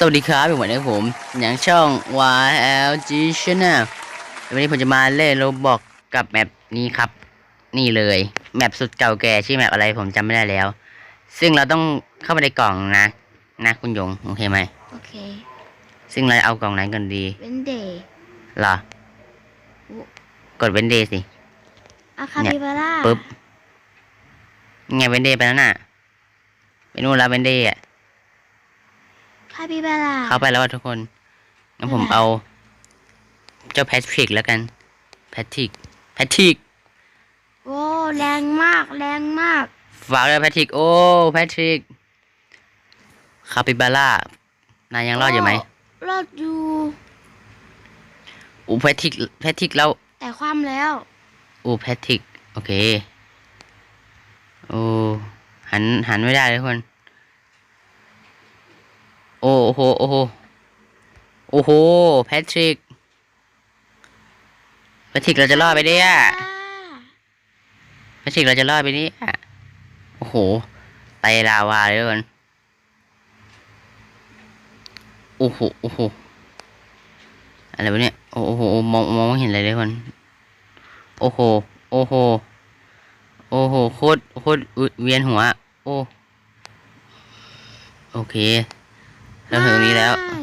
สวัสดีครับเป็นวันนี้ผมอย่างช่อง YLG Channel วันนี้ผมจะมาเล่นโรบอกกับแมปนี้ครับ นี่เลย แมปสุดเก่าแก่ชื่อแมปอะไรผมจำไม่ได้แล้ว ซึ่งเราต้องเข้าไปในกล่องนะ นะคุณยง โอเคไหม โอเค ซึ่งเราเอากล่องไหนกันดีเวนเดย์เหรอ กดเวนเดย์สิอาคาเนี่ยบิบาร่าปึ๊บไงเวนเดย์ไปแล้วน่ะ ไปนู่นแล้วเวนเดย์อะคาบิบาร่าเข้าไปแล้วอะทุกคนงั้นผมเอา เจ้าแพทริกแล้วกันแพทริกแพทริกโอ้แรงมากแรงมากฝากด้วยแพทริกโอ้แพทริกคาปิบาร่านายยังรอดอยู่ไหมโรอดอยู่อูแพทริกแพทริกแล้วแต่ความแล้วอูแพทริกโอเคโอ้หันหันไม่ได้เลยทุกคนโอ้โหโอ้โหโอ้โหแพทริกแพทริกเราจะรอดไปเนี่ยแพทริกเราจะรอดไปเนี่ยโอ้โหไตลาวาเลยทุกคนโอ้โหโอ้โหอะไรวะเนี่ยโอ้โหมองมองไม่เห็นอะไรเลยทุกคนโอ้โหโอ้โหโอ้โหโคตรโคตรอุ๊ยเวียนหัว โอ้โอเค เราถึงตรงนี้แล้วไม่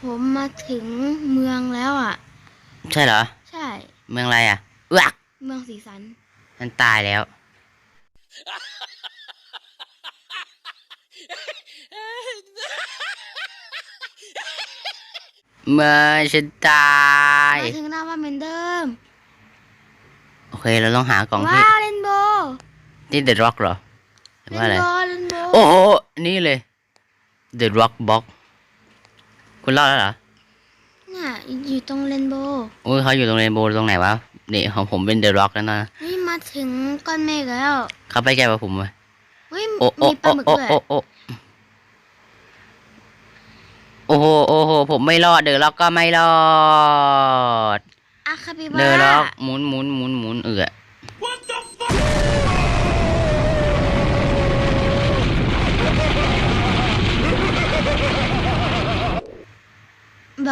ผมมาถึงเมืองแล้วอะ ใช่เหรอ ใช่ เมืองอะไรอะเอือกเมืองสีสันฉันตายแล้ว เมื่อฉันตาย มาถึงหน้าว่าเหมือนเดิม โอเค เราต้องหากล่องที่ว้าวเรนโบว์ที่ The Rock เหรอหรือเรว่าอะไรนโบว์เรนโบว์โอ้โห นี่เลย The Rock Box คุณรอดแล้วเหรอเนี่ยอยู่ตรงเรนโบว์อุ้ยเขาอยู่ตรงเรนโบว์ตรงไหนวะนี่ของผมเป็น The Rock แล้วนะนี่มาถึงก้อนเมฆแล้วเขาไปแก้กับผมไหมเฮ้ยโอ้โอ้มีปลาโอ้หมึกโอ้ด้วยโอ้โอ้โอ้โหโอ้โหผมไม่รอด เดอะล็อกก็ไม่รอดอาคาบิบาเดอะล็ร่าอกหมุนหมุนหมุนหมุนเอือ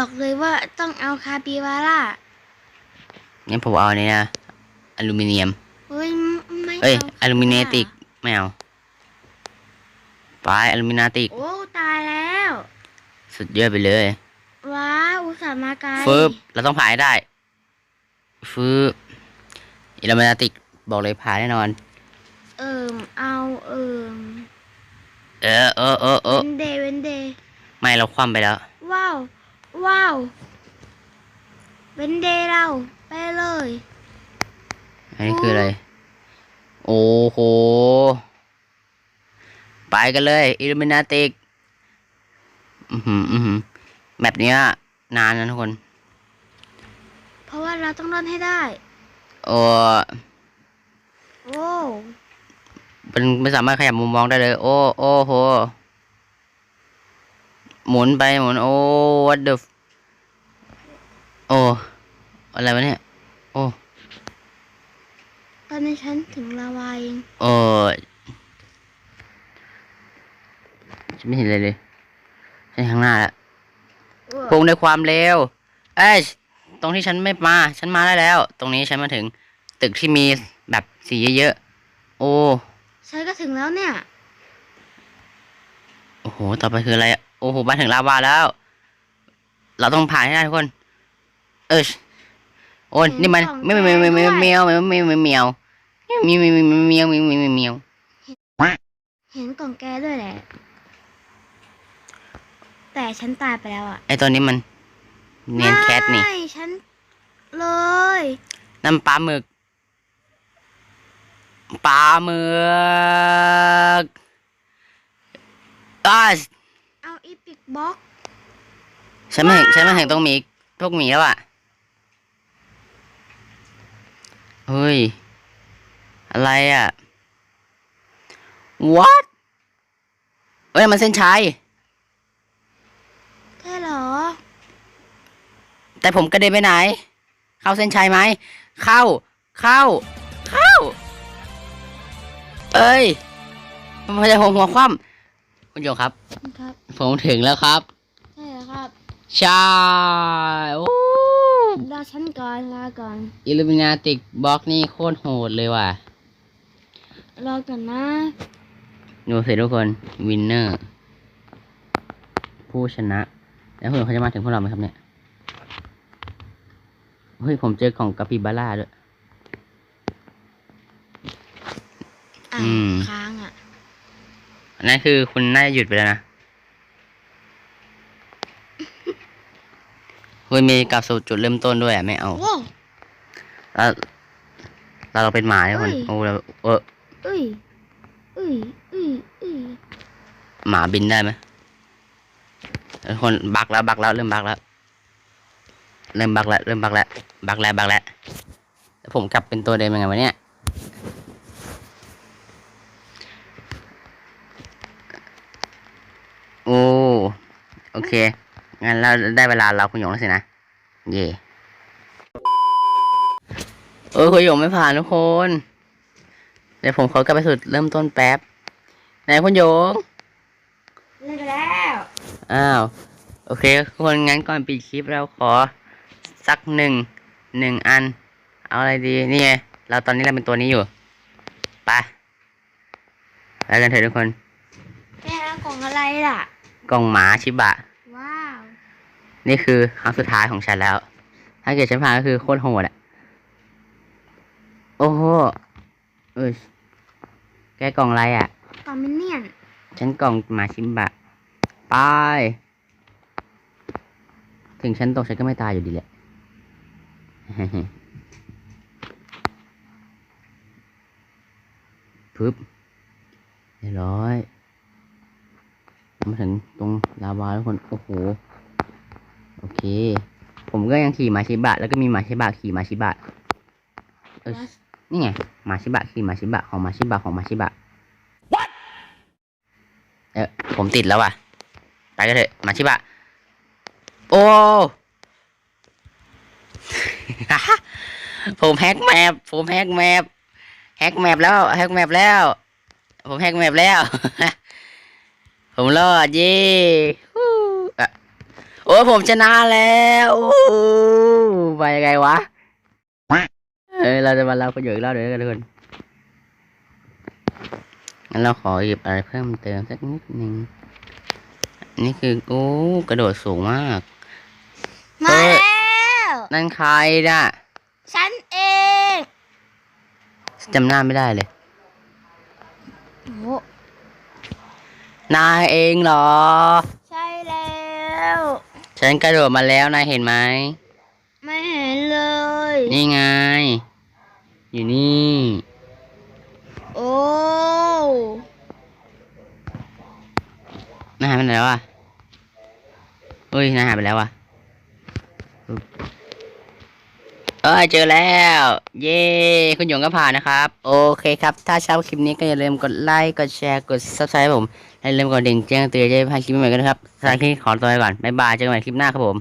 บอกเลยว่าต้องเอาคาปิบาร่างั้นผมเอาอันนี้นะอลูมิเนียมเฮ้ยไม่เอ้ยาอลูมิเนติกไม่เอาไปอลูมินาติกโอ้ตายแล้ว สุดยอดไปเลย ว้าวอุตส่าห์มาไกลฟืบเราต้องผ่านให้ได้ฟืบอลูมินาติกบอกเลยผ่านแน่นอน เอิมเอาเอิมเออเออเออเออเวนเดย์เวนเดย์ไม่เราคว่ำไปแล้วว้าว ว้าวเวนเดย์เราไปเลย อันนี้คืออะไร โอ้โห ไปกันเลยอิลูมินาติกอือหืออือหือแบบเนี้ยนานนะทุกคน เพราะว่าเราต้องรอดให้ได้โอ้โอ้เป็นไม่สามารถขยับมุมมองได้เลย โอ้ โอ้โห หมุนไปหมุนโอ้ what the f- โอ้ อะไรวะเนี่ย โอ้ตอนนี้ฉันถึงลาวาเองโอ้ฉันไม่เห็นเลยเลยฉันข้างหน้าแล้วโอ้พุ่งด้วยความเร็ว เอ้ย ตรงที่ฉันไม่มา ฉันมาได้แล้ว ตรงนี้ฉันมาถึง ตึกที่มีแบบสีเยอะๆ โอ้ ฉันก็ถึงแล้วเนี่ย โอ้โห ต่อไปคืออะไรอะ โอ้โหมาถึงลาวาแล้ว เราต้องผ่านให้ได้ทุกคน เออโอ้ยนี่มันไม่ไม่ไม่ไม่ไม่เมียวไม่ไม่ไม่เมียวมีมีมีเมียวมีมีมีเมียวเห็นกล่องแกด้วยแหละ แต่ฉันตายไปแล้วอะ ไอตัวนี้มัน เนียนแคทนี่ไม่ฉันเลยน้ำปลาหมึกปลาหมึกอ้าเอา อีพิกบ็อกฉันไม่เห็นฉันไม่เห็นต้องมีพวกหมีแล้วอะเฮ้ย อะไรอะ what เอ้ย มันเส้นชัยใช่เหรอ แต่ผมกระเด็นไปไหน เข้าเส้นชัยไหม เข้า เข้า เข้า เอ้ย มันจะหัวหัวคว่ำ คุณโยงครับ ครับ ผมถึงแล้วครับ ใช่แล้วครับ ใช่โอ้รอฉันก่อนลาก่อนอิลูมินาติกบล็อกนี่โคตรโหดเลยว่ะ รอก่อนนะ ดูสิทุกคน วินเนอร์ ผู้ชนะ แล้วคนเขาจะมาถึงพวกเราไหมครับเนี่ย เฮ้ย ผมเจอกล่องกาปิบาร่าด้วย อะอืม ค้าง อะอันนั้นคือคุณน่าจะหยุดไปแล้วนะ คุณมีกลับสู่จุดเริ่มต้นด้วยอะไม่เอาโว้แล้วเราเราเป็นหมาทุกคนเฮ้ยโอ้เราเออเอ้ยเอ้ยเอ้ยเอ้ยหมาบินได้ไหมทุกคนบักแล้วบักแล้วเริ่มบักแล้ว เริ่มบักแล้วเริ่มบักแล้วบักแล้วบักแล้วแล้วผมกลับเป็นตัวเดิมยังไงวะเนี่ย อ้ โอเค งั้นเราได้เวลาเราคุณหยงแล้วสินะ เย่เออคุณหยงไม่ผ่านทุกคน เดี๋ยวผมขอกลับไปสุดเริ่มต้นแป๊บ ไหนคุณหยงเล่นไปแล้ว อ้าว โอเคทุกคนงั้นก่อนปิดคลิปเราขอ สักหนึ่ง หนึ่งอัน เอาอะไรดี นี่ไง เราตอนนี้เราเป็นตัวนี้อยู่ ไปไปกันเถอะทุกคน แม่เอาของอะไรล่ะ กล่องหมาชิบะ ว้าว นี่คือครั้งสุดท้ายของฉันแล้ว ถ้าเกิดฉันผ่านก็คือโคตรโหดอะโอ้โหเอ้ยแกกล่องอะไรอะกล่องมินเนี่ยน ฉันกล่องหมาชิบะ ไป ถึงฉันตกฉันก็ไม่ตายอยู่ดีแหละ ปึ๊บเรียบร้อย มาถึงตรงลาวาทุกคน โอ้โห โอเค ผมก็ยังขี่หมาชิบะ แล้วก็มีหมาชิบะขี่หมาชิบะเออนี่ไงหมาชิบะขี่หมาชิบะของหมาชิบะของหมาชิบะเออผมติดแล้วว่ะ ไปกันเถอะหมาชิบะ โอ้ ผมแฮกแมป ผมแฮกแมป แฮกแมปแล้ว แฮกแมปแล้ว ผมแฮกแมปแล้ว ผมรอดเย้ฮู้อะโอ้ผมชนะแล้วโอ้ไปยังไงวะเออเราจะมาเล่าประโยชน์อีกรอบเดี๋ยวกันทุกคนงั้นเราขอหยิบอะไรเพิ่มเติมสักนิดนึงอันนี่คือโอ้กระโดดสูงมาก มาเฮ้ยแล้วนั่นใครน่ะฉันเองจำหน้าไม่ได้เลยโอ้ นายเองเหรอ ใช่แล้วฉันกระโดดมาแล้วนายเห็นไหม ไม่เห็นเลยนี่ไง อยู่นี่ โอ้นายหายไปไหนแล้วอะเฮ้ยนายหายไปแล้วอะปึ๊บเอ้ยเจอแล้ว เย้คุณหยงก็ผ่านนะครับ โอเคครับ ถ้าชอบคลิปนี้ก็อย่าลืมกดไลค์กดแชร์กด subscribe ผมและอย่าลืมกดดิ่งแจ้งเตือนจะได้พลาดคลิปใหม่กันนะครับสำหรับคลิปนี้ขอตัวไปก่อนบ๊ายบายเจอกันใหม่คลิปหน้าครับผม